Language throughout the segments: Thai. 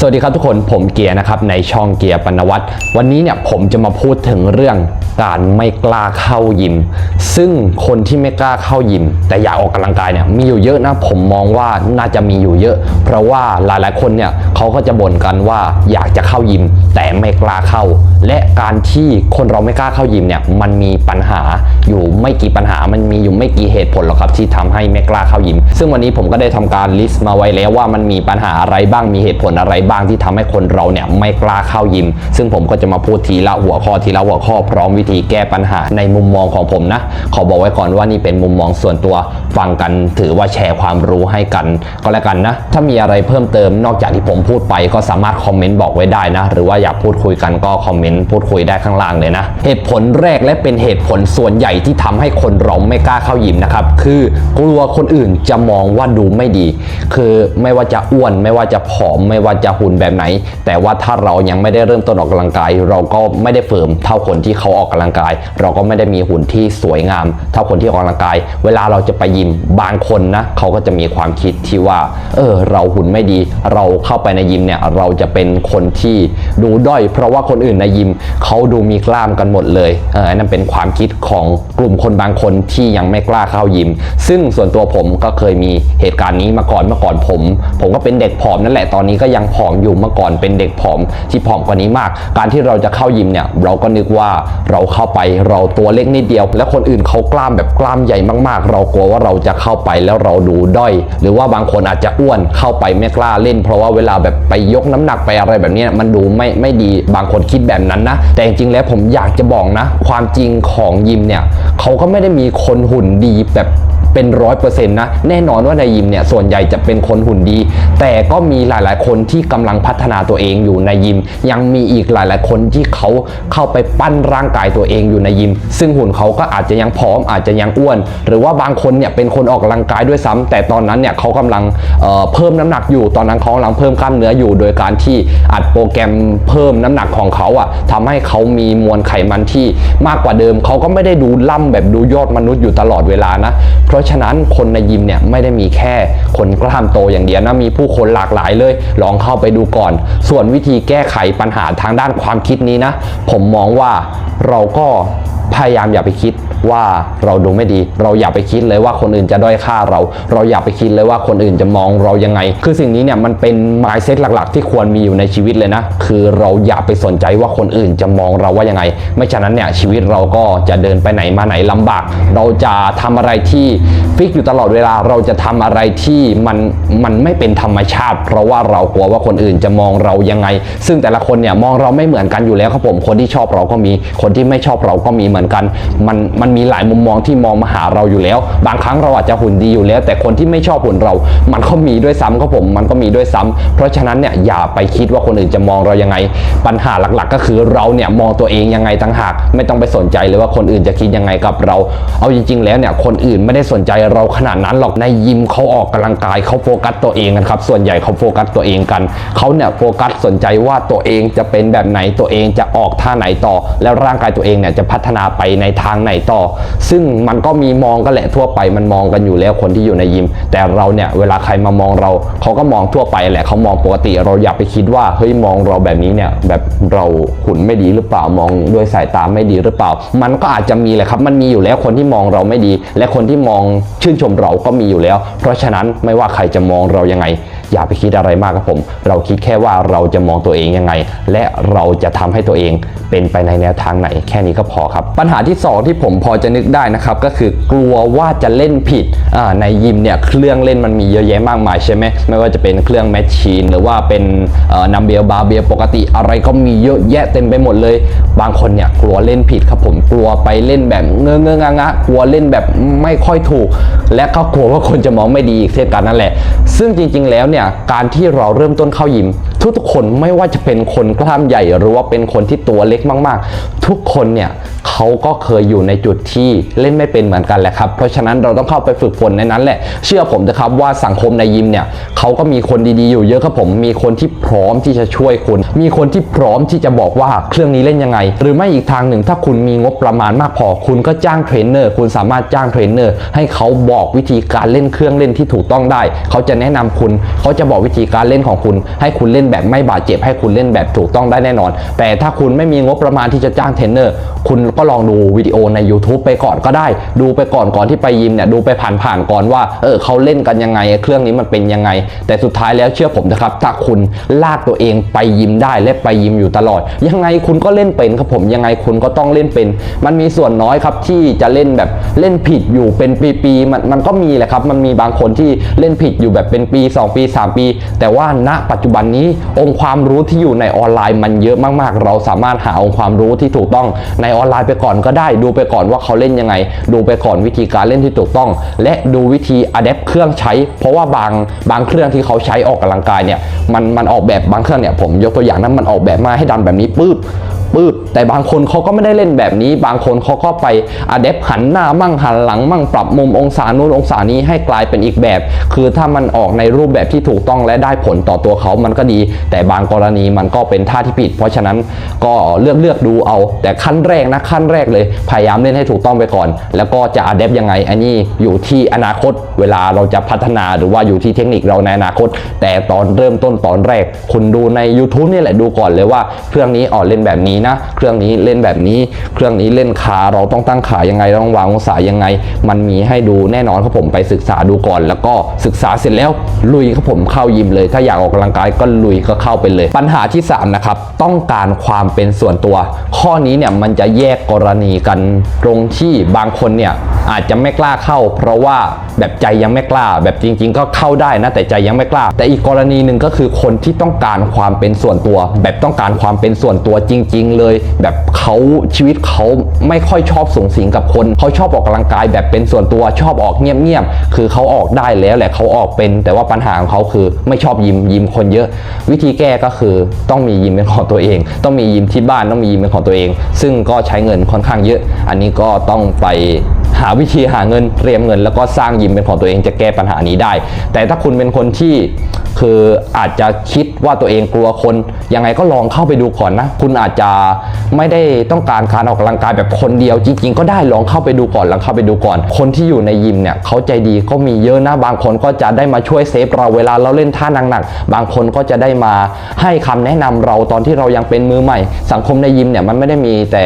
สวัสดีครับทุกคนผมเกียร์นะครับในช่องเกียร์ปนวัตวันนี้เนี่ยผมจะมาพูดถึงเรื่องการไม่กล้าเข้ายิม ซึ่งคนที่ไม่กล้าเข้ายิม แต่อยากออกกำลังกายเนี่ยมีอยู่เยอะนะผมมองว่าน่าจะมีอยู่เยอะ เพราะว่าหลายๆคนเนี่ยเขาก็จะบ่นกันว่าอยากจะเข้ายิม แต่ไม่กล้าเข้า และการที่คนเราไม่กล้าเข้ายิมเนี่ยมันมีปัญหาอยู่ไม่กี่ปัญหามันมีอยู่ไม่กี่เหตุผลหรอกครับที่ทำให้ไม่กล้าเข้ายิม ซึ่งวันนี้ผมก็ได้ทำการลิสต์มาไว้แล้วว่ามันมีปัญหาอะไรบ้างมีเหตุผลอะไรบ้างที่ทำให้คนเราเนี่ยไม่กล้าเข้ายิม ซึ่งผมก็จะมาพูดทีละหัวข้อทีละหัวข้อพร้อมวิธีแก้ปัญหาในมุมมองของผมนะ ขอบอกไว้ก่อนว่านี่เป็นมุมมองส่วนตัวฟังกันถือว่าแชร์ความรู้ให้กัน ก็แล้วกันนะ ถ้ามีอะไรเพิ่มเติมนอกจากที่ผมพูดไปก็สามารถคอมเมนต์บอกไว้ได้นะ หรือว่าอยากพูดคุยกันก็คอมเมนต์พูดคุยได้ข้างล่างเลยนะ เหตุผลแรกและเป็นเหตุผลส่วนใหญ่ที่ทำให้คนเราไม่กล้าเข้ายิมนะครับ คือกลัวคนอื่นจะมองว่าดูไม่ดี คือไม่ว่าจะอ้วน ไม่ว่าจะผอม ไม่ว่าจะหุ่นแบบไหน แต่ว่าถ้าเรายังไม่ได้เริ่มต้นออกกำลังกาย เราก็ไม่ได้เฟิร์มเท่าคนที่เขาออกกำลังกาย เราก็ไม่ได้มีหุ่นที่สวยงาม เท่าคนที่ออกกำลังกาย เวลาเราจะไปยิมบางคนนะเขาก็จะมีความคิดที่ว่า เออ เราหุ่นไม่ดี เราเข้าไปในยิมเนี่ยเราจะเป็นคนที่ดูด้อย เพราะว่าคนอื่นในยิมเขาดูมีกล้ามกันหมดเลยเออนั่นเป็นความคิดของกลุ่มคนบางคนที่ยังไม่กล้าเข้ายิม ซึ่งส่วนตัวผมก็เคยมีเหตุการณ์นี้มาก่อนเมื่อก่อนผม ผมก็เป็นเด็กผอมนั่นแหละตอนนี้ก็ยังผอมอยู่เมื่อก่อนเป็นเด็กผอมที่ผอมกว่านี้มาก การที่เราจะเข้ายิมเนี่ยเราก็นึกว่าเราเข้าไปเราตัวเล็กนิดเดียว และคนอื่นเขากล้ามแบบกล้ามใหญ่มากๆ เรากลัวว่าเราจะเข้าไปแล้วเราดูด้อย หรือว่าบางคนอาจจะอ้วนเข้าไปไม่กล้าเล่น เพราะว่าเวลาแบบไปยกน้ำหนักไปอะไรแบบนี้มันดูไม่ไม่ดีบางคนคิดแบบนั้นนะ แต่จริงๆแล้วผมอยากจะบอกนะ ความจริงของยิมเนี่ยเขาก็ไม่ได้มีคนหุ่นดีแบบ เป็นร้อยเปอร์เซ็นต์นะ แน่นอนว่าในยิมเนี่ยส่วนใหญ่จะเป็นคนหุ่นดี แต่ก็มีหลาย ๆ คนที่กำลังพัฒนาตัวเองอยู่ในยิม ยังมีอีกหลาย ๆ คนที่เขาเข้าไปปั้นร่างกายตัวเองอยู่ในยิม ซึ่งหุ่นเขาก็อาจจะยังผอมอาจจะยังอ้วน หรือว่าบางคนเนี่ยเป็นคนออกกำลังกายด้วยซ้ำแต่ตอนนั้นเนี่ยเขากำลังเอ่อเพิ่มน้ำหนักอยู่ ตอนนั้นเขากำลังเพิ่มกล้ามเนื้ออยู่ โดยการที่อัดโปรแกรมเพิ่มน้ำหนักของเขาอะทำให้เขามีมวลไขมันที่มากกว่าเดิม เขาก็ไม่ได้ดูล่ำแบบดูยอดมนุษย์อยู่ตลอดเวลานะเพราะราะฉะนั้นคนในยิมเนี่ยไม่ได้มีแค่คนกล้ามโตอย่างเดียวนะมีผู้คนหลากหลายเลย ลองเข้าไปดูก่อน ส่วนวิธีแก้ไขปัญหาทางด้านความคิดนี้นะ ผมมองว่าเราก็พยายามอย่าไปคิด ว่าเราดูไม่ดี เราอย่าไปคิดเลยว่าคนอื่นจะด้อยค่าเรา เราอย่าไปคิดเลยว่าคนอื่นจะมองเรายังไง คือสิ่งนี้เนี่ยมันเป็น mindset หลัก ๆ ที่ควรมีอยู่ในชีวิตเลยนะ คือเราอย่าไปสนใจว่าคนอื่นจะมองเราว่ายังไง ไม่ฉะนั้นเนี่ยชีวิตเราก็จะเดินไปไหนมาไหนลำบาก เราจะทำอะไรที่ฟิกอยู่ตลอดเวลา เราจะทำอะไรที่มันมันไม่เป็นธรรมชาติ เพราะว่าเรากลัวว่าคนอื่นจะมองเรายังไง ซึ่งแต่ละคนเนี่ยมองเราไม่เหมือนกันอยู่แล้วครับผม คนที่ชอบเราก็มี คนที่ไม่ชอบเราก็มีเหมือนกัน มันมันมีหลายมุมมองที่มองมาหาเราอยู่แล้ว บางครั้งเราอาจจะหุ่นดีอยู่แล้ว แต่คนที่ไม่ชอบหุ่นเรา มันก็มีด้วยซ้ำครับผม มันก็มีด้วยซ้ำเพราะฉะนั้นเนี่ยอย่าไปคิดว่าคนอื่นจะมองเรายังไง ปัญหาหลักๆ ก็คือเราเนี่ยมองตัวเองยังไงต่างหาก ไม่ต้องไปสนใจเลยว่าคนอื่นจะคิดยังไงกับเรา เอาจริง ๆ แล้วเนี่ยคนอื่นไม่ได้สนใจเราขนาดนั้นหรอกในยิมเขาออกกำลังกายเขาโฟกัสตัวเองกันครับส่วนใหญ่เขาโฟกัสตัวเองกันเขาเนี่ยโฟกัสสนใจว่าตัวเองจะเป็นแบบไหนตัวเองจะออกท่าไหนต่อ แล้วร่างกายตัวเองเนี่ยจะพัฒนาไปในทางไหนต่อซึ่งมันก็มีมองกันแหละทั่วไปมันมองกันอยู่แล้วคนที่อยู่ในยิม แต่เราเนี่ยเวลาใครมามองเราเขาก็มองทั่วไปแหละเขามองปกติเราอย่าไปคิดว่าเฮ้ยมองเราแบบนี้เนี่ยแบบเราหุ่นไม่ดีหรือเปล่ามองด้วยสายตาไม่ดีหรือเปล่า มันก็อาจจะมีแหละครับมันมีอยู่แล้วคนที่มองเราไม่ดี และคนที่มองชื่นชมเราก็มีอยู่แล้ว เพราะฉะนั้นไม่ว่าใครจะมองเรายังไง อย่าไปคิดอะไรมากครับผม เราคิดแค่ว่าเราจะมองตัวเองยังไง และเราจะทำให้ตัวเองเป็นไปในแนวทางไหนแค่นี้ก็พอครับ ปัญหาที่ 2 ที่ผมพอจะนึกได้นะครับก็คือกลัวว่าจะเล่นผิดในยิมเนี่ยเครื่องเล่นมันมีเยอะแยะมากมายใช่ไหมไม่ว่าจะเป็นเครื่องแมชชีน หรือว่าเป็นนัมเบลบาเบียปกติอะไรก็มีเยอะแยะเต็มไปหมดเลย บางคนเนี่ยกลัวเล่นผิดครับผมกลัวไปเล่นแบบเงื้อเงอะงงะกลัวเล่นแบบไม่ค่อยถูก และก็กลัวว่าคนจะมองไม่ดีอีกเช่นกันนั่นแหละ ซึ่งจริง ๆ แล้วเนี่ยการที่เราเริ่มต้นเข้ายิมทุกๆคนไม่ว่าจะเป็นคนกล้ามใหญ่หรือว่าเป็นคนที่ตัวเล็กมากๆ ทุกคนเนี่ยเขาก็เคยอยู่ในจุดที่เล่นไม่เป็นเหมือนกันแหละครับเพราะฉะนั้นเราต้องเข้าไปฝึกฝนในนั้นแหละ เชื่อผมนะครับว่าสังคมในยิมเนี่ยเขาก็มีคนดีๆอยู่เยอะครับผมมีคนที่พร้อมที่จะช่วยคุณ มีคนที่พร้อมที่จะบอกว่าเครื่องนี้เล่นยังไง หรือไม่อีกทางหนึ่งถ้าคุณมีงบประมาณมากพอ คุณก็จ้างเทรนเนอร์คุณสามารถจ้างเทรนเนอร์ให้เขาบอกวิธีการเล่นเครื่องเล่นที่ถูกต้องได้ เขาจะแนะนำคุณ เขาจะบอกวิธีการเล่นของคุณ ให้คุณเล่นแบบไม่บาดเจ็บให้คุณเล่นแบบถูกต้องได้แน่นอน แต่ถ้าคุณไม่มีงบประมาณที่จะจ้างเทรนเนอร์คุณก็ลองดูวิดีโอใน YouTube ไปก่อนก็ได้ ดูไปก่อนก่อนที่ไปยิมเนี่ยดูไปผ่านๆก่อนว่าเออเขาเล่นกันยังไง เครื่องนี้มันเป็นยังไง แต่สุดท้ายแล้วเชื่อผมนะครับ ถ้าคุณลากตัวเองไปยิมได้และไปยิมอยู่ตลอด ยังไงคุณก็เล่นเป็นครับผมยังไงคุณก็ต้องเล่นเป็น มันมีส่วนน้อยครับที่จะเล่นแบบเล่นผิดอยู่เป็นปีๆมันมันก็มีแหละครับ มันมีบางคนที่เล่นผิดอยู่แบบเป็นปี 2 ปี 3 ปี แต่ว่าณปัจจุบันนี้องค์ความรู้ที่อยู่ในออนไลน์มันเยอะมากๆ เราสามารถหาองค์ความรู้ที่ถูกต้องในออนไลน์ไปก่อนก็ได้ ดูไปก่อนว่าเขาเล่นยังไง ดูไปก่อนวิธีการเล่นที่ถูกต้อง และดูวิธีอะแอปเครื่องใช้ เพราะว่าบางบางเครื่องที่เขาใช้ออกกำลังกายเนี่ยมันมันออกแบบบางเครื่องเนี่ยผมยกตัวอย่างนั้นมันออกแบบมาให้ดันแบบนี้ปื๊บ ปืดแต่บางคนเขาก็ไม่ได้เล่นแบบนี้ บางคนเขาก็ไปอะเดปหันหน้ามั่งหันหลังมั่งปรับมุมองศานู้นองศานี้ให้กลายเป็นอีกแบบ คือถ้ามันออกในรูปแบบที่ถูกต้องและได้ผลต่อตัวเขามันก็ดี แต่บางกรณีมันก็เป็นท่าที่ผิด เพราะฉะนั้นก็เลือกเลือกดูเอา แต่ขั้นแรกนะขั้นแรกเลย พยายามเล่นให้ถูกต้องไปก่อน แล้วก็จะอะเดปยังไงอันนี้อยู่ที่อนาคตเวลาเราจะพัฒนาหรือว่าอยู่ที่เทคนิคเราในอนาคต แต่ตอนเริ่มต้นตอนแรก คุณดูใน YouTube นี่แหละดูก่อนเลยว่าเครื่องนี้อ๋อนเล่นแบบนี้นะ เครื่องนี้เล่นแบบนี้ เครื่องนี้เล่นขาเราต้องตั้งขายังไงต้องวางองศายังไง มันมีให้ดูแน่นอนครับผมไปศึกษาดูก่อน แล้วก็ศึกษาเสร็จแล้วลุยครับผมเข้ายิมเลย ถ้าอยากออกกำลังกายก็ลุยก็เข้าไปเลย ปัญหาที่3นะครับต้องการความเป็นส่วนตัว ข้อนี้เนี่ยมันจะแยกกรณีกันตรงที่บางคนเนี่ยอาจจะไม่กล้าเข้า เพราะว่าแบบใจยังไม่กล้า แบบจริง ๆ ก็เข้าได้นะแต่ใจยังไม่กล้า แต่อีกกรณีหนึ่งก็คือคนที่ต้องการความเป็นส่วนตัว แบบต้องการความเป็นส่วนตัวจริงเลยแบบเขาชีวิตเขาไม่ค่อยชอบสูงสิงกับคนเขาชอบออกกำลังกายแบบเป็นส่วนตัวชอบออกเงียบๆคือเขาออกได้แล้วแหละเขาออกเป็น แต่ว่าปัญหาของเขาคือไม่ชอบยิมยิมคนเยอะ วิธีแก้ก็คือต้องมียิมเป็นของตัวเอง ต้องมียิมที่บ้านต้องมียิมเป็นของตัวเอง ซึ่งก็ใช้เงินค่อนข้างเยอะ อันนี้ก็ต้องไปหาวิธีหาเงินเตรียมเงิน แล้วก็สร้างยิมเป็นของตัวเองจะแก้ปัญหานี้ได้ แต่ถ้าคุณเป็นคนที่ คืออาจจะคิดว่าตัวเองกลัวคน ยังไงก็ลองเข้าไปดูก่อนนะ คุณอาจจะไม่ได้ต้องการการออกกำลังกายแบบคนเดียวจริง ๆ ก็ได้ลองเข้าไปดูก่อนลองเข้าไปดูก่อน คนที่อยู่ในยิมเนี่ยเขาใจดีก็มีเยอะนะบางคนก็จะได้มาช่วยเซฟเราเวลาเราเล่นท่าหนักๆบางคนก็จะได้มาให้คำแนะนำเราตอนที่เรายังเป็นมือใหม่ สังคมในยิมเนี่ยมันไม่ได้มีแต่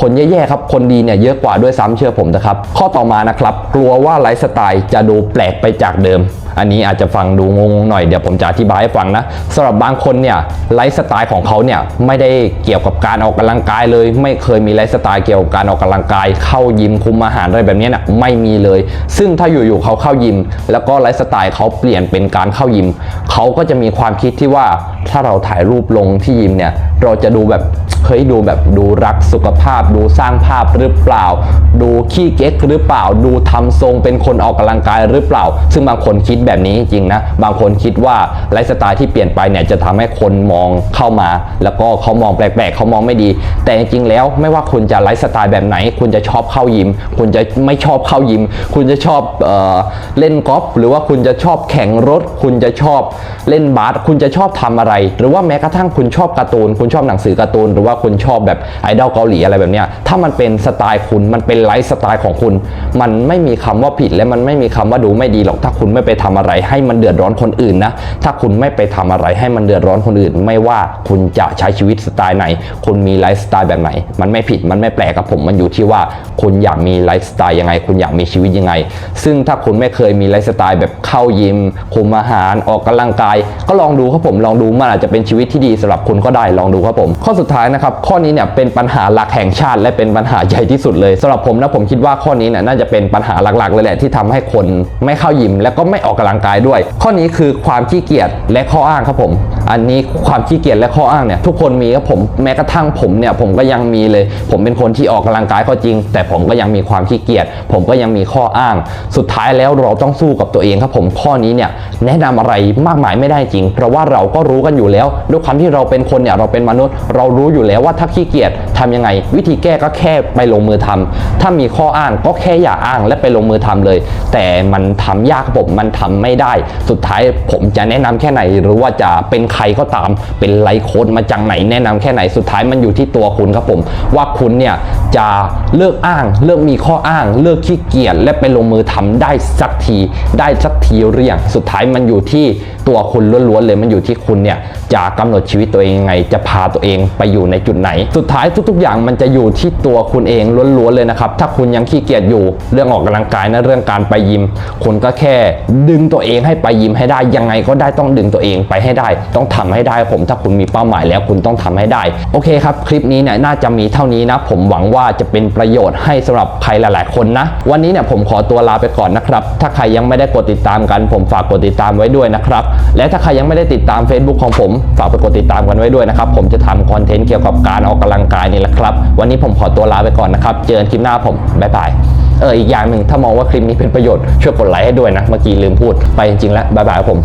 คนแย่ๆครับคนดีเนี่ยเยอะกว่าด้วยซ้ำเชื่อผมนะครับ ข้อต่อมานะครับกลัวว่าไลฟ์สไตล์จะดูแปลกไปจากเดิม อันนี้อาจจะฟังดูงงหน่อยเดี๋ยวผมจะอธิบายให้ฟังนะสำหรับบางคนเนี่ยไลฟ์สไตล์ของเขาเนี่ยไม่ได้เกี่ยวกับการออกกำลังกายเลย ไม่เคยมีไลฟ์สไตล์เกี่ยวกับการออกกำลังกาย เข้ายิมคุมอาหารอะไรแบบนี้เนี่ยไม่มีเลย ซึ่งถ้าอยู่ๆเขาเข้ายิม แล้วก็ไลฟ์สไตล์เขาเปลี่ยนเป็นการเข้ายิม เขาก็จะมีความคิดที่ว่าถ้าเราถ่ายรูปลงที่ยิมเนี่ยเราจะดูแบบเฮ้ยดูแบบดูรักสุขภาพ ดูสร้างภาพหรือเปล่า ดูขี้เก๊กหรือเปล่า ดูทำทรงเป็นคนออกกำลังกายหรือเปล่า ซึ่งบางคนคิดแบบนี้จริงนะ บางคนคิดว่าไลฟ์สไตล์ที่เปลี่ยนไปเนี่ยจะทำให้คนมองเข้ามา แล้วก็เขามองแปลกๆเขามองไม่ดี แต่จริงๆแล้วไม่ว่าคุณจะไลฟ์สไตล์แบบไหน คุณจะชอบเข้ายิม คุณจะไม่ชอบเข้ายิม คุณจะชอบเออเล่นกอล์ฟหรือว่าคุณจะชอบแข่งรถ คุณจะชอบเล่นบาสคุณจะชอบทำอะไร หรือว่าแม้กระทั่งคุณชอบการ์ตูน คุณชอบหนังสือการ์ตูน หรือว่าคุณชอบแบบไอดอลเกาหลีอะไรแบบเนี้ยถ้ามันเป็นสไตล์คุณมันเป็นไลฟ์สไตล์ของคุณ มันไม่มีคำว่าผิดและมันไม่มีคำว่าดูไม่ดีหรอกถ้าคุณไม่ไปทำอะไรให้มันเดือดร้อนคนอื่นนะ ถ้าคุณไม่ไปทำอะไรให้มันเดือดร้อนคนอื่น ไม่ว่าคุณจะใช้ชีวิตสไตล์ไหน คุณมีไลฟ์สไตล์แบบไหน มันไม่ผิด มันไม่แปลกกับผม มันอยู่ที่ว่าคุณอยากมีไลฟ์สไตล์ยังไง คุณอยากมีชีวิตยังไง ซึ่งถ้าคุณไม่เคยมีไลฟ์สไตล์แบบเข้ายิม คุมอาหาร ออกกำลังกาย ก็ลองดูครับผม ลองดู มันอาจจะเป็นชีวิตที่ดีสำหรับคุณก็ได้ ลองดูครับผม ข้อสุดท้ายนะครับ ข้อนี้เนี่ยเป็นปัญหาหลักแห่งชาติ และเป็นปัญหาใหญ่ที่สุดเลยสำหรับผมนะ ผมคิดว่าข้อนี้เนี่ยน่าจะเป็นปัญหาหลักๆเลยแหละที่ทำให้คนไม่เข้ายิม และก็ไม่ออกกำลังกายด้วย ข้อนี้คือความขี้เกียจและข้ออ้างครับผม อันนี้ความขี้เกียจและข้ออ้างเนี่ยทุกคนมีครับผมแม้กระทั่งผมเนี่ยผมก็ยังมีเลย ผมเป็นคนที่ออกกำลังกายก็จริง แต่ผมก็ยังมีความขี้เกียจผมก็ยังมีข้ออ้าง สุดท้ายแล้วเราต้องสู้กับตัวเองครับผมข้อนี้เนี่ยแนะนำอะไรมากมายไม่ได้จริง เพราะว่าเราก็รู้กันอยู่แล้วด้วยความที่เราเป็นคนเนี่ยเราเป็นมนุษย์ เรารู้อยู่แล้วว่าถ้าขี้เกียจทำยังไง วิธีแก้ก็แค่ไปลงมือทำถ้ามีข้ออ้างก็แค่อย่าอ้างและไปลงมือทำเลย แต่มันทำยากครับผมมันทำไม่ได้ สุดท้ายผมจะแนะนำแค่ไหนหรือว่าจะเป็นใครก็ตามเป็นไลฟ์โค้ดมาจากไหนแนะนำแค่ไหนสุดท้ายมันอยู่ที่ตัวคุณครับผม ว่าคุณเนี่ยจะเลิกอ้าง เลิกมีข้ออ้าง เลิกขี้เกียจและไปลงมือทำได้สักทีได้สักทีหรือยังสุดท้ายมันอยู่ที่ตัวคุณล้วนๆเลยมันอยู่ที่คุณเนี่ยจะกำหนดชีวิตตัวเองยังไง จะพาตัวเองไปอยู่ในจุดไหน สุดท้ายทุก ๆ อย่างมันจะอยู่ที่ตัวคุณเองล้วนๆเลยนะครับถ้าคุณยังขี้เกียจอยู่เรื่องออกกำลังกายนะเรื่องการไปยิมคุณก็แค่ดึงตัวเองให้ไปยิมให้ได้ยังไงก็ได้ต้องดึงตัวเองไปให้ได้ต้ององทำให้ได้ผมถ้าคุณมีเป้าหมายแล้วคุณต้องทำให้ได้ โอเคครับ คลิปนี้เนี่ยน่าจะมีเท่านี้นะ ผมหวังว่าจะเป็นประโยชน์ให้สำหรับใครหลาย ๆ คนนะ วันนี้เนี่ยผมขอตัวลาไปก่อนนะครับ ถ้าใครยังไม่ได้กดติดตามกัน ผมฝากกดติดตามไว้ด้วยนะครับ และถ้าใครยังไม่ได้ติดตาม Facebook ของผม ฝากไปกดติดตามกันไว้ด้วยนะครับ ผมจะทำคอนเทนต์เกี่ยวกับการออกกำลังกายนี่แหละครับ วันนี้ผมขอตัวลาไปก่อนนะครับ เจอกันคลิปหน้าผม บ๊ายบาย เอออีกอย่างหนึ่งถ้ามองว่าคลิปนี้เป็นประโยชน์ช่วยกดไลค์ให้ด้วยนะ เมื่อกี้ลืมพูดไปจริงๆแล้วบ๊ายบายผม